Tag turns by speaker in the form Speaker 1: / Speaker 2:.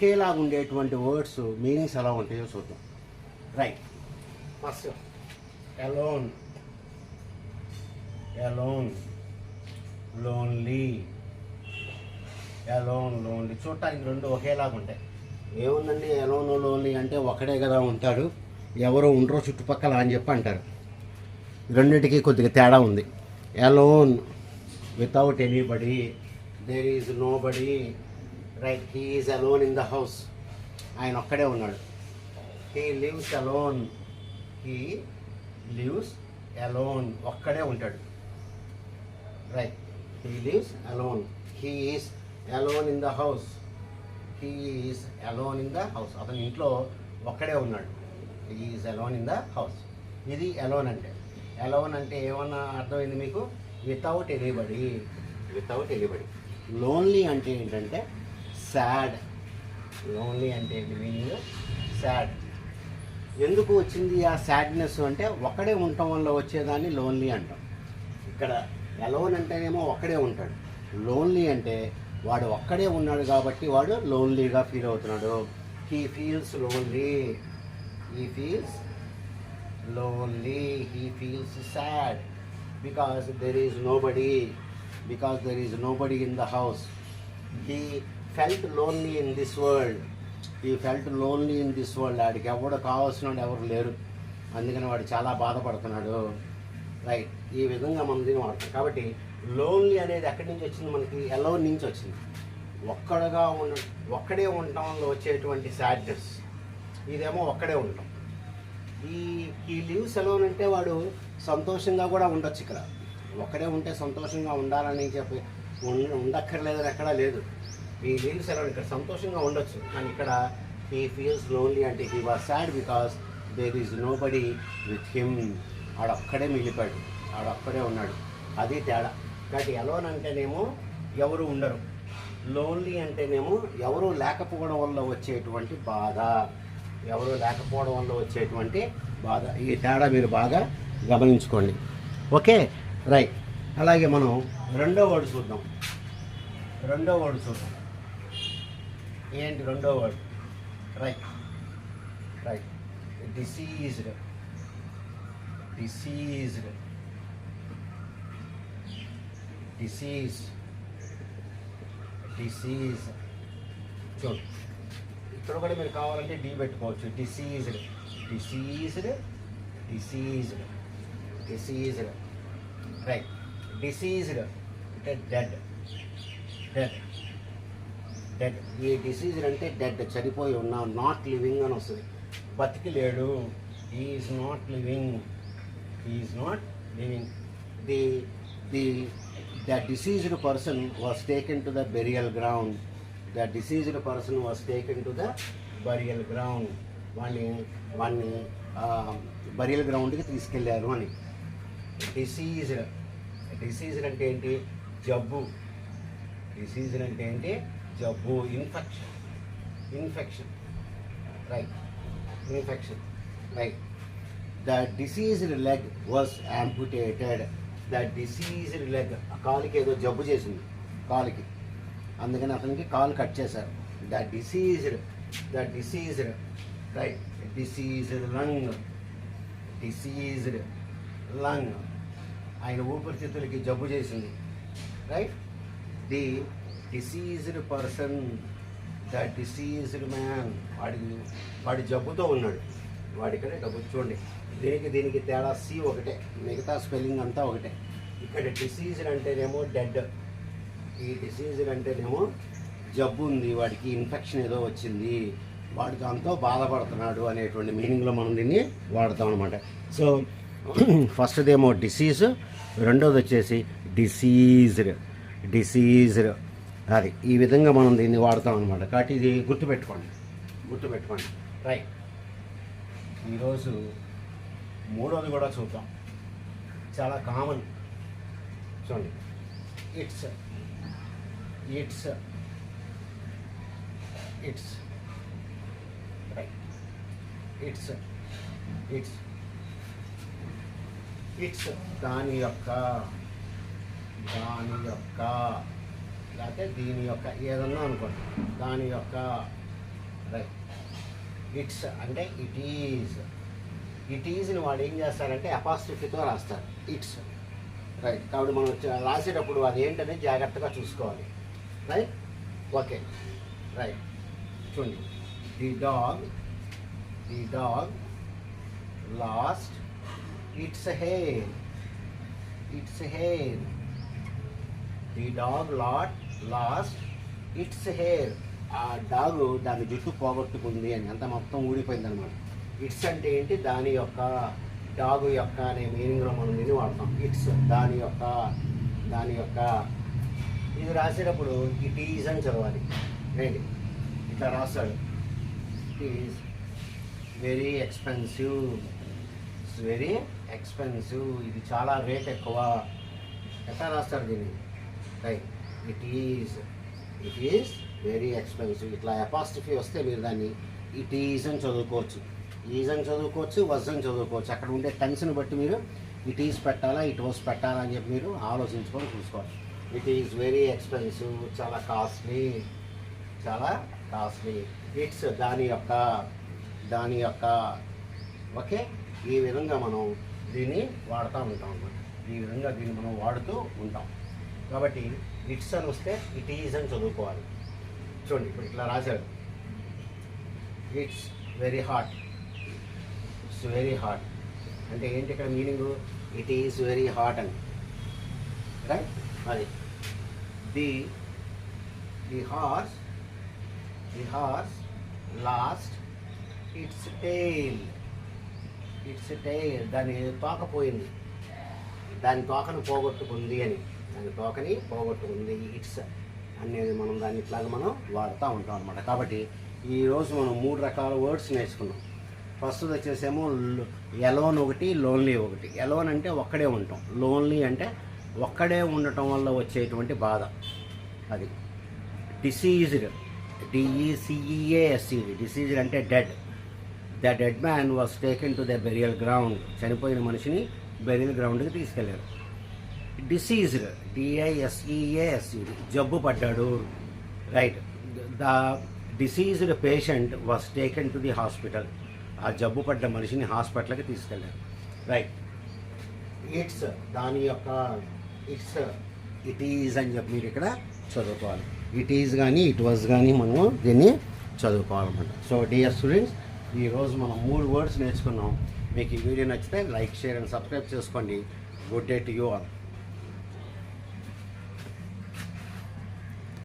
Speaker 1: ఒకేలాగా ఉండేటువంటి words meanings ఎలా ఉంటాయో చూద్దాం. Right first alone alone lonely alone lonely చూడటానికి రెండు ఒకేలాగా ఉంటాయి. ఏముందండి? ఎలోన్ లోన్లీ అంటే ఒకడే కదా ఉంటాడు. ఎవరో ఉండరో చుట్టుపక్కల అని చెప్పి అంటారు. రెండింటికి కొద్దిగా తేడా ఉంది. Alone without anybody there is nobody right he is alone in the house ఆయన ఒక్కడే ఉన్నాడు. He lives alone he lives alone ఒక్కడే ఉంటాడు. Right he lives alone he is alone in the house he is alone in the house అతని ఇంట్లో ఒక్కడే ఉన్నాడు. He is alone in the house ఇది అలోన్ అంటే. అలోన్ అంటే ఏమన్నా అర్థమైంది మీకు? Without anybody without anybody lonely అంటే ఏంటంటే సాడ్ లోన్లీ అంటే మీనింగ్ సాడ్ ఎందుకు వచ్చింది ఆ సాడ్నెస్ అంటే ఒక్కడే ఉండటం వల్ల వచ్చేదాన్ని లోన్లీ అంటాం. ఇక్కడ అలోన్ అంటేనేమో ఒక్కడే ఉంటాడు. లోన్లీ అంటే వాడు ఒక్కడే ఉన్నాడు కాబట్టి వాడు లోన్లీగా ఫీల్ అవుతున్నాడు. He feels lonely he feels lonely he feels sad because there is nobody because there is nobody in the house he felt lonely in this world he felt lonely in this world ఆడికి ఎవడు కావాల్సిన వాడు ఎవరు లేరు. అందుకని వాడు చాలా బాధపడుతున్నాడు. రైట్ ఈ విధంగా మనం దీన్ని వాడతాం కాబట్టి లోన్లీ అనేది ఎక్కడి నుంచి వచ్చింది మనకి? ఎలో నుంచి వచ్చింది. ఒక్కడగా ఉండ ఒక్కడే ఉండటం వల్ల వచ్చేటువంటి సాడ్నెస్ ఇదేమో ఒక్కడే ఉండటం. ఈ ఈ లీవ్ ఎలోన్ అంటే వాడు సంతోషంగా కూడా ఉండొచ్చు ఇక్కడ. ఒక్కడే ఉంటే సంతోషంగా ఉండాలని చెప్పి ఉండ- ఉండక్కర్లేదని ఎక్కడా లేదు. ఈ లీవ్స్ ఎలోన్ ఇక్కడ సంతోషంగా ఉండొచ్చు. కానీ ఇక్కడ హీ ఫీల్స్ లోన్లీ అంటే he was sad because there is nobody with him ఆడొక్కడే మిగిలిపాడు ఆడొక్కడే ఉన్నాడు. అది తేడా. కాబట్టి ఎలోన్ అంటేనేమో ఎవరు ఉండరు. లోన్లీ అంటేనేమో ఎవరు లేకపోవడం వల్ల వచ్చేటువంటి బాధ. ఎవరు లేకపోవడం వల్ల వచ్చేటువంటి బాధ. ఈ తేడా మీరు బాగా గమనించుకోండి. ఓకే? రైట్. అలాగే మనం రెండో వర్డ్ చూద్దాం. రెండో వర్డ్ చూద్దాం. ఏంటి రెండో word right right deceased deceased disease disease చూడు ఇక్కడ కూడా మీరు కావాలంటే డీ పెట్టుకోవచ్చు. Deceased deceased deceased deceased right deceased అంటే డెడ్ డెడ్ డెడ్. ఈ డిసీజ్ అంటే డెడ్ చనిపోయి ఉన్నా నాట్ లివింగ్ అని వస్తుంది. బతికి లేడు is not living. Is not living. The the the deceased person was taken to the burial ground. The deceased person was taken to the burial ground. వాడిని వాడిని బరియల్ గ్రౌండ్కి తీసుకెళ్ళారు అని. డిసీజ్డ్. డిసీజ్డ్ అంటే ఏంటి? జబ్బు. డిసీజ్డ్ అంటే ఏంటి? జబ్బు infection infection right infection right the deceased leg was amputated the deceased leg కాలుకి ఏదో జబ్బు చేసింది కాలుకి. అందుకని అతనికి కాలు కట్ చేశారు. The deceased the deceased right deceased lung deceased lung ఆయన ఊపిరితిత్తులకి జబ్బు చేసింది. Right the deceased person the deceased man వాడి వాడి జబ్బుతో ఉన్నాడు. వాడికనే డబ్బు చూడండి. దీనికి దీనికి తేడా? సి ఒకటే. మిగతా స్పెల్లింగ్ అంతా ఒకటే. ఇక్కడ డిసీజ్డ్ అంటేనేమో డెడ్ ఈ డిసీజ్డ్ అంటేనేమో జబ్బు ఉంది. వాడికి ఇన్ఫెక్షన్ ఏదో వచ్చింది. వాడు దాంతో బాధపడుతున్నాడు అనేటువంటి మీనింగ్లో మనం దీన్ని వాడతాం అనమాట సో ఫస్ట్ది ఏమో డిసీజ్ రెండోది వచ్చేసి డిసీజ్డ్ డిసీజ్డ్ అది. ఈ విధంగా మనం దీన్ని వాడతాం అనమాట కాబట్టి ఇది గుర్తుపెట్టుకోండి. గుర్తుపెట్టుకోండి. రైట్. ఈరోజు మూడోది కూడా చూద్దాం. చాలా కామన్. చూడండి. It's it's it's. Right. It's it's. It's. దాని యొక్క దాని యొక్క. లేకపోతే దీని యొక్క ఏదన్నా అనుకోండి. దాని యొక్క రైట్ ఇట్స్ అంటే ఇట్ ఈజ్ ఇట్ ఈజ్ని వాడు ఏం చేస్తారంటే అపాస్టిఫీతో రాస్తారు. ఇట్స్ రైట్ కాబట్టి మనం రాసేటప్పుడు అది ఏంటనే జాగ్రత్తగా చూసుకోవాలి. రైట్ ఓకే రైట్ చూడండి. The dog the dog lost its hair its hair the dog lot lost its hair. ఆ డాగ్ దాని జుట్టు పోగొట్టుకుంది అని అంత మొత్తం ఊడిపోయింది అనమాట ఇట్స్ అంటే ఏంటి? దాని యొక్క డాగు యొక్క అనే మీనింగ్లో మనం విని వాడతాం. ఇట్స్ దాని యొక్క దాని యొక్క. ఇది రాసేటప్పుడు ఇట్ ఈజ్ అని చదవాలి. ఏంటి ఇట్లా రాస్తాడు. It is very expensive. It's very expensive. ఇది చాలా రేట్ ఎక్కువ. ఎట్లా రాస్తారు దీన్ని? Right. It is it is very expensive ఇట్లా అపాస్టిఫీ వస్తే మీరు దాన్ని ఇట్ ఈజ్ అని చదువుకోవచ్చు. ఈజ్ అని చదువుకోవచ్చు వజ్ అని చదువుకోవచ్చు. అక్కడ ఉండే టెన్షన్ బట్టి మీరు ఇట్ ఈజ్ పెట్టాలా ఇట్ వాస్ పెట్టాలా అని చెప్పి మీరు ఆలోచించుకొని చూసుకోవాలి. ఇట్ ఈజ్ వెరీ ఎక్స్పెన్సివ్ చాలా కాస్ట్లీ చాలా కాస్ట్లీ ఇట్స్ దాని యొక్క దాని యొక్క ఓకే? ఈ విధంగా మనం దీన్ని వాడుతూ ఉంటాం అన్నమాట. ఈ విధంగా దీన్ని మనం వాడుతూ ఉంటాం. కాబట్టి ఇట్స్ అని వస్తే ఇట్ ఈజ్ అని చదువుకోవాలి. చూడండి ఇప్పుడు ఇట్లా రాశాడు. It's very hot. It's very hot. అంటే ఏంటి ఇక్కడ meaning? It is very hot అని. రైట్ అది. The the horse the horse lost its tail its tail దాని తోక పోయింది. దాని తోకను పోగొట్టుకుంది అని. దాని తోకని పోగొట్టుకుంది. ఇట్స్ అనేది మనం దాన్ని ఇట్లాగా మనం వాడుతూ ఉంటాం అనమాట కాబట్టి ఈరోజు మనం మూడు రకాల వర్డ్స్ నేర్చుకున్నాం. ఫస్ట్ వచ్చేసేమో ఎలోన్ ఒకటి లోన్లీ ఒకటి. ఎలోన్ అంటే ఒక్కడే ఉంటాం లోన్లీ అంటే ఒక్కడే ఉండటం వల్ల వచ్చేటువంటి బాధ. అది డిసీజ్డ్. డిఈసిఈఏఎస్ఈడి. డిసీజ్డ్ అంటే dead. The dead man was taken to the burial ground. చనిపోయిన మనిషిని బెరియల్ గ్రౌండ్కి తీసుకెళ్ళారు డిసీజ్డ్. డిఐఎస్ఈఏఎస్ఈడి జబ్బు పడ్డాడు. Right the diseased patient was taken to the hospital. ఆ జబ్బు పడ్డ మనిషిని హాస్పిటల్కి తీసుకెళ్ళారు రైట్ ఇట్స్ దాని యొక్క ఇట్స్ ఇట్ ఈజ్ అని చెప్పి మీరు ఇక్కడ చదువుకోవాలి. ఇట్ ఈజ్ కానీ ఇట్ వాజ్ కానీ మనం దీన్ని చదువుకోవాలన్నమాట. సో డియర్ స్టూడెంట్స్ ఈరోజు మనం మూడు వర్డ్స్ నేర్చుకున్నాం. మీకు ఈ వీడియో నచ్చితే లైక్ షేర్ అండ్ సబ్స్క్రైబ్ చేసుకోండి. Good day to you all